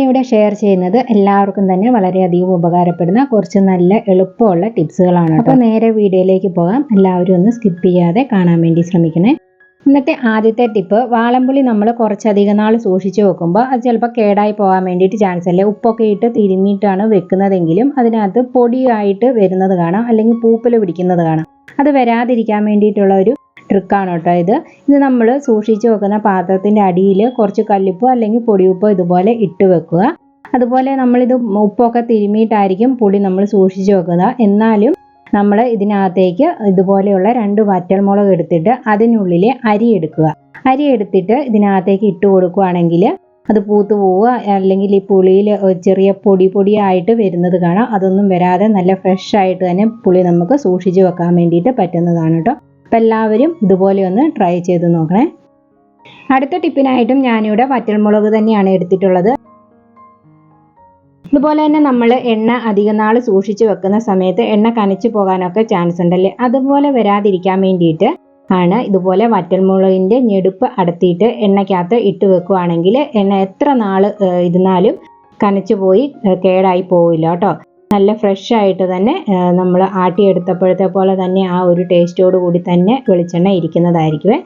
ഞാനിവിടെ ഷെയർ ചെയ്യുന്നത് എല്ലാവർക്കും തന്നെ വളരെയധികം ഉപകാരപ്പെടുന്ന കുറച്ച് നല്ല എളുപ്പമുള്ള ടിപ്സുകളാണ് അപ്പോൾ നേരെ വീഡിയോയിലേക്ക് പോകാം. എല്ലാവരും ഒന്ന് സ്കിപ്പ് ചെയ്യാതെ കാണാൻ വേണ്ടി ശ്രമിക്കണേ. ഇന്നത്തെ ആദ്യത്തെ ടിപ്പ് വാളംപുളി നമ്മൾ കുറച്ചധികം നാൾ സൂക്ഷിച്ച് വെക്കുമ്പോൾ അത് ചിലപ്പോൾ കേടായി പോകാൻ വേണ്ടിയിട്ട് ചാൻസ് അല്ലേ ഉപ്പൊക്കെ ഇട്ട് തിരുമ്മിയിട്ടാണ് വെക്കുന്നതെങ്കിലും അതിനകത്ത് പൊടിയായിട്ട് വരുന്നത് കാണാം. അല്ലെങ്കിൽ പൂപ്പൽ പിടിക്കുന്നത് കാണാം. അത് വരാതിരിക്കാൻ വേണ്ടിയിട്ടുള്ള ഒരു ട്രിക്കാണ് കേട്ടോ ഇത്. ഇത് നമ്മൾ സൂക്ഷിച്ച് വെക്കുന്ന പാത്രത്തിന്റെ അടിയിൽ കുറച്ച് കല്ലുപ്പോ അല്ലെങ്കിൽ പൊടിയുപ്പോ ഇതുപോലെ ഇട്ട് വെക്കുക. അതുപോലെ നമ്മളിത് ഉപ്പൊക്കെ തിരുമിയിട്ടായിരിക്കും പുളി നമ്മൾ സൂക്ഷിച്ച് വെക്കുക. എന്നാലും നമ്മൾ ഇതിനകത്തേക്ക് ഇതുപോലെയുള്ള രണ്ട് വറ്റൽമുളക് എടുത്തിട്ട് അതിനുള്ളിലെ അരി എടുക്കുക. അരി എടുത്തിട്ട് ഇതിനകത്തേക്ക് ഇട്ട് കൊടുക്കുകയാണെങ്കിൽ അത് പൂത്ത് പോവുക. അല്ലെങ്കിൽ ഈ പുളിയിൽ ചെറിയ പൊടി പൊടിയായിട്ട് വരുന്നത് കാണാം. അതൊന്നും വരാതെ നല്ല ഫ്രഷ് ആയിട്ട് തന്നെ പുളി നമുക്ക് സൂക്ഷിച്ച് വെക്കാൻ വേണ്ടിയിട്ട് പറ്റുന്നതാണ് കേട്ടോ. അപ്പം എല്ലാവരും ഇതുപോലെ ഒന്ന് ട്രൈ ചെയ്ത് നോക്കണേ. അടുത്ത ടിപ്പിനായിട്ടും ഞാനിവിടെ വറ്റൽമുളക് തന്നെയാണ് എടുത്തിട്ടുള്ളത്. ഇതുപോലെ തന്നെ നമ്മൾ എണ്ണ അധികം നാൾ സൂക്ഷിച്ച് വെക്കുന്ന സമയത്ത് എണ്ണ കനച്ചു പോകാനൊക്കെ ചാൻസ് ഉണ്ടല്ലേ അതുപോലെ വരാതിരിക്കാൻ വേണ്ടിയിട്ട് ആണ് ഇതുപോലെ വറ്റൽമുളകിന്റെ ഞെടുപ്പ് അടത്തിയിട്ട് എണ്ണയ്ക്കകത്ത് ഇട്ട് വെക്കുകയാണെങ്കിൽ എണ്ണ എത്ര നാൾ ഇരുന്നാലും കനച്ചു പോയി കേടായി പോവില്ല കേട്ടോ. നല്ല ഫ്രഷ് ആയിട്ട് തന്നെ നമ്മൾ ആട്ടിയെടുത്തപ്പോഴത്തെ പോലെ തന്നെ ആ ഒരു ടേസ്റ്റോട് കൂടി തന്നെ വെളിച്ചെണ്ണ ഇരിക്കുന്നതായിരിക്കുമേ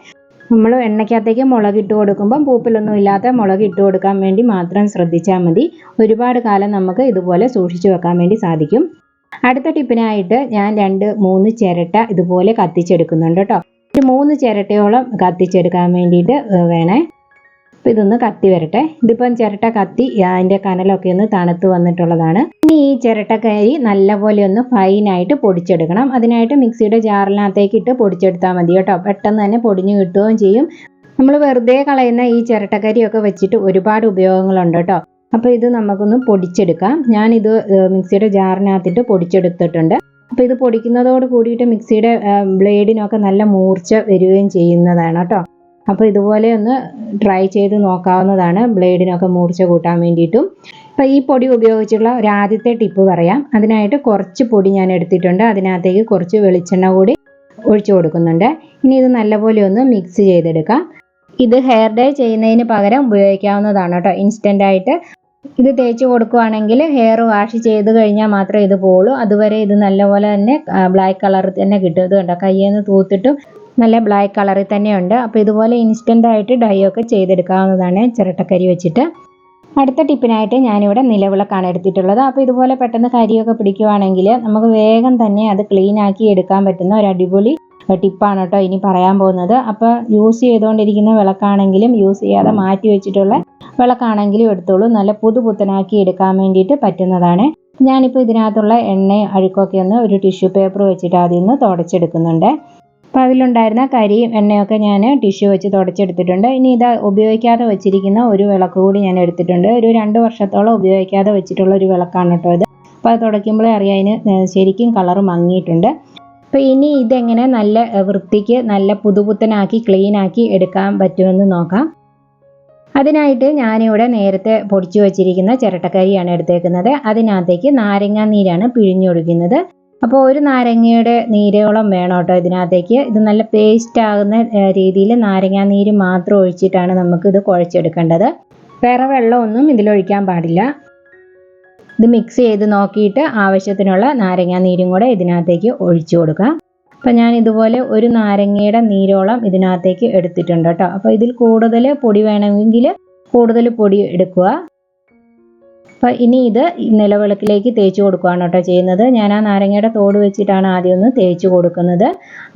നമ്മൾ എണ്ണയ്ക്കകത്തേക്ക് മുളക് ഇട്ട് കൊടുക്കുമ്പം പൂപ്പിലൊന്നും ഇല്ലാത്ത മുളക് ഇട്ട് കൊടുക്കാൻ വേണ്ടി മാത്രം ശ്രദ്ധിച്ചാൽ മതി. ഒരുപാട് കാലം നമുക്ക് ഇതുപോലെ സൂക്ഷിച്ചു വെക്കാൻ വേണ്ടി സാധിക്കും. അടുത്ത ടിപ്പിനായിട്ട് ഞാൻ രണ്ട് മൂന്ന് ചിരട്ട ഇതുപോലെ കത്തിച്ചെടുക്കുന്നുണ്ട് കേട്ടോ. ഒരു മൂന്ന് ചിരട്ടയോളം കത്തിച്ചെടുക്കാൻ വേണ്ടിയിട്ട് വേണേ. അപ്പം ഇതൊന്ന് കത്തി വരട്ടെ. ഇതിപ്പം ചിരട്ട കത്തി അതിന്റെ കനലൊക്കെ ഒന്ന് തണുത്ത് വന്നിട്ടുള്ളതാണ്. ഇനി ഈ ചിരട്ടക്കരി നല്ലപോലെ ഒന്ന് ഫൈൻ ആയിട്ട് പൊടിച്ചെടുക്കണം. അതിനായിട്ട് മിക്സിയുടെ ജാറിനകത്തേക്ക് ഇട്ട് പൊടിച്ചെടുത്താൽ മതി കേട്ടോ. പെട്ടെന്ന് തന്നെ പൊടിഞ്ഞു കിട്ടുകയും ചെയ്യും. നമ്മൾ വെറുതെ കളയുന്ന ഈ ചിരട്ടക്കരിയൊക്കെ വെച്ചിട്ട് ഒരുപാട് ഉപയോഗങ്ങളുണ്ട് കേട്ടോ. അപ്പോൾ ഇത് നമുക്കൊന്ന് പൊടിച്ചെടുക്കാം. ഞാനിത് മിക്സിയുടെ ജാറിനകത്തിട്ട് പൊടിച്ചെടുത്തിട്ടുണ്ട്. അപ്പോൾ ഇത് പൊടിക്കുന്നതോട് കൂടിയിട്ട് മിക്സിയുടെ ബ്ലേഡിനൊക്കെ നല്ല മൂർച്ച വരികയും ചെയ്യുന്നതാണ് കേട്ടോ. അപ്പോൾ ഇതുപോലെ ഒന്ന് ട്രൈ ചെയ്ത് നോക്കാവുന്നതാണ്. ബ്ലേഡിനൊക്കെ മൂർച്ച കൂട്ടാൻ വേണ്ടിയിട്ടും. അപ്പോൾ ഈ പൊടി ഉപയോഗിച്ചുള്ള ഒരു ആദ്യത്തെ ടിപ്പ് പറയാം. അതിനായിട്ട് കുറച്ച് പൊടി ഞാൻ എടുത്തിട്ടുണ്ട്. അതിനകത്തേക്ക് കുറച്ച് വെളിച്ചെണ്ണ കൂടി ഒഴിച്ചു കൊടുക്കുന്നുണ്ട്. ഇനി ഇത് നല്ലപോലെ ഒന്ന് മിക്സ് ചെയ്തെടുക്കാം. ഇത് ഹെയർ ഡൈ ചെയ്യുന്നതിന് പകരം ഉപയോഗിക്കാവുന്നതാണ് കേട്ടോ. ഇൻസ്റ്റന്റ് ആയിട്ട് ഇത് തേച്ച് കൊടുക്കുവാണെങ്കിൽ ഹെയർ വാഷ് ചെയ്ത് കഴിഞ്ഞാൽ മാത്രമേ ഇത് പോളൂ. അതുവരെ ഇത് നല്ലപോലെ തന്നെ ബ്ലാക്ക് കളർ തന്നെ കിട്ടും. ഇത് കണ്ടോ? കയ്യിൽ നിന്ന് തൂത്തിട്ടും നല്ല ബ്ലാക്ക് കളറിൽ തന്നെയുണ്ട് അപ്പോൾ ഇതുപോലെ ഇൻസ്റ്റന്റ് ആയിട്ട് ഡൈ ഒക്കെ ചെയ്തെടുക്കാവുന്നതാണ് ചിരട്ടക്കരി വെച്ചിട്ട്. അടുത്ത ടിപ്പിനായിട്ട് ഞാനിവിടെ നിലവിളക്കാണ് എടുത്തിട്ടുള്ളത്. അപ്പോൾ ഇതുപോലെ പെട്ടെന്ന് കരിയൊക്കെ പിടിക്കുവാണെങ്കിൽ നമുക്ക് വേഗം തന്നെ അത് ക്ലീൻ ആക്കി എടുക്കാൻ പറ്റുന്ന ഒരു അടിപൊളി ടിപ്പാണ് കേട്ടോ ഇനി പറയാൻ പോകുന്നത്. അപ്പോൾ യൂസ് ചെയ്തുകൊണ്ടിരിക്കുന്ന വിളക്കാണെങ്കിലും യൂസ് ചെയ്യാതെ മാറ്റി വെച്ചിട്ടുള്ള വിളക്കാണെങ്കിലും എടുത്തോളൂ. നല്ല പുതുപുത്തനാക്കി എടുക്കാൻ വേണ്ടിയിട്ട് പറ്റുന്നതാണ്. ഞാനിപ്പോൾ ഇതിനകത്തുള്ള എണ്ണയും അഴുക്കൊക്കെ ഒന്ന് ഒരു ടിഷ്യൂ പേപ്പർ വെച്ചിട്ട് ആദ്യം ഒന്ന് തുടച്ചെടുക്കുന്നുണ്ട്. അപ്പോൾ അതിലുണ്ടായിരുന്ന കരിയും എണ്ണയൊക്കെ ഞാൻ ടിഷ്യൂ വെച്ച് തുടച്ചെടുത്തിട്ടുണ്ട്. ഇനി ഇത് ഉപയോഗിക്കാതെ വെച്ചിരിക്കുന്ന ഒരു വിളക്ക് കൂടി ഞാൻ എടുത്തിട്ടുണ്ട്. ഒരു രണ്ട് വർഷത്തോളം ഉപയോഗിക്കാതെ വെച്ചിട്ടുള്ള ഒരു വിളക്കാണ് കേട്ടോ ഇത്. അപ്പോൾ അത് തുടയ്ക്കുമ്പോഴേ അറിയാം അതിന് ശരിക്കും കളർ മങ്ങിയിട്ടുണ്ട്. അപ്പോൾ ഇനി ഇതെങ്ങനെ നല്ല വൃത്തിക്ക് നല്ല പുതുപുത്തനാക്കി ക്ലീനാക്കി എടുക്കാൻ പറ്റുമെന്ന് നോക്കാം. അതിനായിട്ട് ഞാനിവിടെ നേരത്തെ പൊടിച്ചു വച്ചിരിക്കുന്ന ചിരട്ടക്കരിയാണ് എടുത്തേക്കുന്നത്. അതിനകത്തേക്ക് നാരങ്ങാ നീരാണ് പിഴിഞ്ഞൊടുക്കുന്നത് അപ്പോൾ ഒരു നാരങ്ങയുടെ നീരോളം വേണം കേട്ടോ ഇതിനകത്തേക്ക്. ഇത് നല്ല പേസ്റ്റ് ആകുന്ന രീതിയിൽ നാരങ്ങാ നീര് മാത്രം ഒഴിച്ചിട്ടാണ് നമുക്ക് ഇത് കുഴച്ചെടുക്കേണ്ടത്. വേറെ വെള്ളമൊന്നും ഇതിലൊഴിക്കാൻ പാടില്ല. ഇത് മിക്സ് ചെയ്ത് നോക്കിയിട്ട് ആവശ്യത്തിനുള്ള നാരങ്ങാ നീരും കൂടെ ഇതിനകത്തേക്ക് ഒഴിച്ചു കൊടുക്കാം. അപ്പം ഞാൻ ഇതുപോലെ ഒരു നാരങ്ങയുടെ നീരോളം ഇതിനകത്തേക്ക് എടുത്തിട്ടുണ്ട് കേട്ടോ. അപ്പോൾ ഇതിൽ കൂടുതൽ പൊടി വേണമെങ്കിൽ കൂടുതൽ പൊടി എടുക്കുക. അപ്പോൾ ഇനി ഇത് നിലവിളക്കിലേക്ക് തേച്ച് കൊടുക്കുകയാണ് കേട്ടോ ചെയ്യുന്നത്. ഞാൻ ആ നാരങ്ങയുടെ തോട് വെച്ചിട്ടാണ് ആദ്യം ഒന്ന് തേച്ച് കൊടുക്കുന്നത്.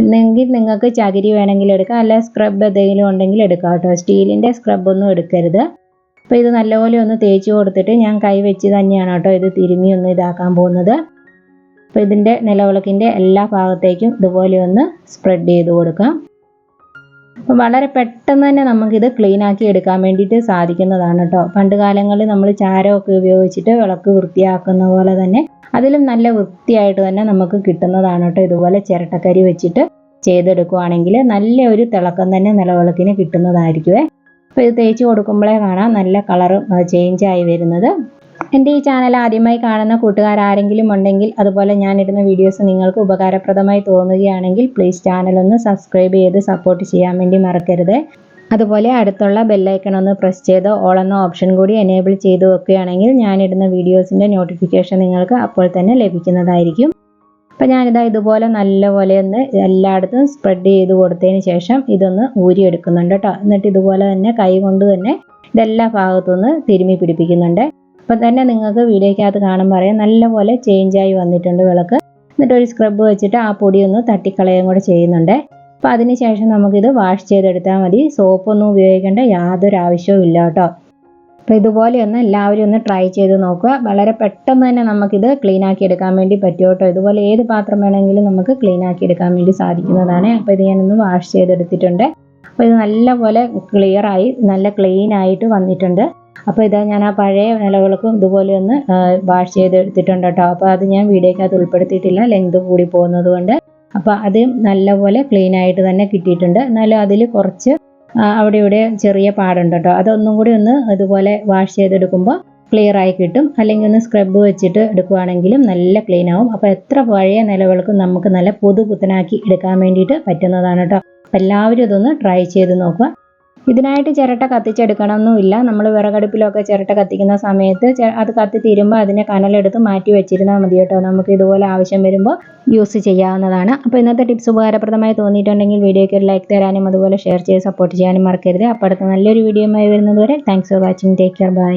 എന്നെങ്കിൽ നിങ്ങൾക്ക് ചകിരി വേണമെങ്കിൽ എടുക്കാം. അല്ല സ്ക്രബ് എന്തെങ്കിലും ഉണ്ടെങ്കിൽ എടുക്കാം കേട്ടോ. സ്റ്റീലിന്റെ സ്ക്രബ് ഒന്നും എടുക്കരുത്. അപ്പോൾ ഇത് നല്ലപോലെ ഒന്ന് തേച്ച് കൊടുത്തിട്ട് ഞാൻ കൈ വെച്ച് തന്നെയാണ് കേട്ടോ ഇത് തിരുമ്മി ഒന്ന് ഇതാക്കാൻ പോകുന്നത്. അപ്പോൾ ഇതിന്റെ നിലവിളക്കിന്റെ എല്ലാ ഭാഗത്തേക്കും ഇതുപോലെ ഒന്ന് സ്പ്രെഡ് ചെയ്ത് കൊടുക്കാം. വളരെ പെട്ടെന്ന് തന്നെ നമുക്കിത് ക്ലീൻ ആക്കി എടുക്കാൻ വേണ്ടിയിട്ട് സാധിക്കുന്നതാണ് കേട്ടോ പണ്ട് കാലങ്ങളിൽ നമ്മൾ ചാരമൊക്കെ ഉപയോഗിച്ചിട്ട് വിളക്ക് വൃത്തിയാക്കുന്ന പോലെ തന്നെ അതിലും നല്ല വൃത്തിയായിട്ട് തന്നെ നമുക്ക് കിട്ടുന്നതാണ് കേട്ടോ ഇതുപോലെ ചിരട്ടക്കരി വെച്ചിട്ട് ചെയ്തെടുക്കുവാണെങ്കിൽ നല്ല ഒരു തിളക്കം തന്നെ നിലവിളക്കിന് കിട്ടുന്നതായിരിക്കുമേ അപ്പോൾ ഇത് തേച്ച് കൊടുക്കുമ്പോഴേ കാണാം നല്ല കളർ ചേഞ്ച് ആയി വരുന്നത്. എന്റെ ഈ ചാനൽ ആദ്യമായി കാണുന്ന കൂട്ടുകാർ ആരെങ്കിലും ഉണ്ടെങ്കിൽ അതുപോലെ ഞാനിടുന്ന വീഡിയോസ് നിങ്ങൾക്ക് ഉപകാരപ്രദമായി തോന്നുകയാണെങ്കിൽ പ്ലീസ് ചാനൽ ഒന്ന് സബ്സ്ക്രൈബ് ചെയ്ത് സപ്പോർട്ട് ചെയ്യാൻ വേണ്ടി മറക്കരുത്. അതുപോലെ അടുത്തുള്ള ബെല്ലൈക്കൺ ഒന്ന് പ്രസ് ചെയ്ത് ഓൾ എന്ന ഓപ്ഷൻ കൂടി എനേബിൾ ചെയ്ത് വെക്കുകയാണെങ്കിൽ ഞാനിടുന്ന വീഡിയോസിന്റെ നോട്ടിഫിക്കേഷൻ നിങ്ങൾക്ക് അപ്പോൾ തന്നെ ലഭിക്കുന്നതായിരിക്കും. അപ്പോൾ ഞാനിതാ ഇതുപോലെ നല്ലപോലെ ഒന്ന് എല്ലായിടത്തും സ്പ്രെഡ് ചെയ്ത് കൊടുത്തതിന് ശേഷം ഇതൊന്ന് ഊരിയെടുക്കുന്നുണ്ട് കേട്ടോ. എന്നിട്ട് ഇതുപോലെ തന്നെ കൈ കൊണ്ട് തന്നെ ഇതെല്ലാ ഭാഗത്തുനിന്ന് തിരുമ്മി പിടിപ്പിക്കുന്നുണ്ട്. അപ്പം തന്നെ നിങ്ങൾക്ക് വീഡിയോയ്ക്കകത്ത് കാണുമ്പോൾ അറിയാം നല്ലപോലെ ചേഞ്ചായി വന്നിട്ടുണ്ട് വിളക്ക്. എന്നിട്ട് ഒരു സ്ക്രബ് വെച്ചിട്ട് ആ പൊടി ഒന്ന് തട്ടിക്കളയുകയും കൂടെ ചെയ്യുന്നുണ്ട്. അപ്പോൾ അതിന് ശേഷം നമുക്കിത് വാഷ് ചെയ്തെടുത്താൽ മതി. സോപ്പൊന്നും ഉപയോഗിക്കേണ്ട യാതൊരു ആവശ്യവും ഇല്ല കേട്ടോ. അപ്പോൾ ഇതുപോലെ ഒന്ന് എല്ലാവരും ഒന്ന് ട്രൈ ചെയ്ത് നോക്കുക. വളരെ പെട്ടെന്ന് തന്നെ നമുക്കിത് ക്ലീൻ ആക്കി എടുക്കാൻ വേണ്ടി പറ്റും കേട്ടോ. ഇതുപോലെ ഏത് പാത്രം വേണമെങ്കിലും നമുക്ക് ക്ലീൻ ആക്കി എടുക്കാൻ വേണ്ടി സാധിക്കുന്നതാണ്. അപ്പോൾ ഇത് ഞാനൊന്ന് വാഷ് ചെയ്തെടുത്തിട്ടുണ്ട്. അപ്പോൾ ഇത് നല്ലപോലെ ക്ലിയറായി നല്ല ക്ലീൻ ആയിട്ട് വന്നിട്ടുണ്ട്. അപ്പോൾ ഇതാ ഞാൻ ആ പഴയ നിലവിളക്കും ഇതുപോലെ ഒന്ന് വാഷ് ചെയ്തെടുത്തിട്ടുണ്ട് കേട്ടോ. അപ്പോൾ അത് ഞാൻ വീഡിയോക്കകത്ത് ഉൾപ്പെടുത്തിയിട്ടില്ല ലെങ്ത് കൂടി പോകുന്നത് കൊണ്ട്. അപ്പോൾ അത് നല്ലപോലെ ക്ലീൻ ആയിട്ട് തന്നെ കിട്ടിയിട്ടുണ്ട്. എന്നാലും അതിൽ കുറച്ച് അവിടെ ഇവിടെ ചെറിയ പാടുണ്ട് കേട്ടോ. അതൊന്നും കൂടി ഒന്ന് ഇതുപോലെ വാഷ് ചെയ്തെടുക്കുമ്പോൾ ക്ലിയർ ആയി കിട്ടും. അല്ലെങ്കിൽ ഒന്ന് സ്ക്രബ് വെച്ചിട്ട് എടുക്കുവാണെങ്കിലും നല്ല ക്ലീൻ ആവും. അപ്പോൾ എത്ര പഴയ നിലവിളക്കും നമുക്ക് നല്ല പുതു പുത്തനാക്കി എടുക്കാൻ വേണ്ടിയിട്ട് പറ്റുന്നതാണ് കേട്ടോ. അപ്പോൾ എല്ലാവരും ഇതൊന്ന് ട്രൈ ചെയ്ത് നോക്കുക. ഇതിനായിട്ട് ചിരട്ട കത്തിച്ചെടുക്കണമെന്നുമില്ല. നമ്മൾ വിറകടുപ്പിലൊക്കെ ചിരട്ട കത്തിക്കുന്ന സമയത്ത് അത് കത്തി തീരുമ്പോൾ അതിനെ കനലെടുത്ത് മാറ്റി വെച്ചിരുന്നാൽ മതി കേട്ടോ. നമുക്ക് ഇതുപോലെ ആവശ്യം വരുമ്പോൾ യൂസ് ചെയ്യാവുന്നതാണ്. അപ്പോൾ ഇന്നത്തെ ടിപ്സ് ഉപകാരപ്രദമായി തോന്നിയിട്ടുണ്ടെങ്കിൽ വീഡിയോയ്ക്ക് ഒരു ലൈക്ക് തരാനും അതുപോലെ ഷെയർ ചെയ്ത് സപ്പോർട്ട് ചെയ്യാനും മറക്കരുത്. അപ്പോൾ അടുത്ത നല്ലൊരു വീഡിയോയുമായി വരുന്നത് വരെ thanks for watching take care bye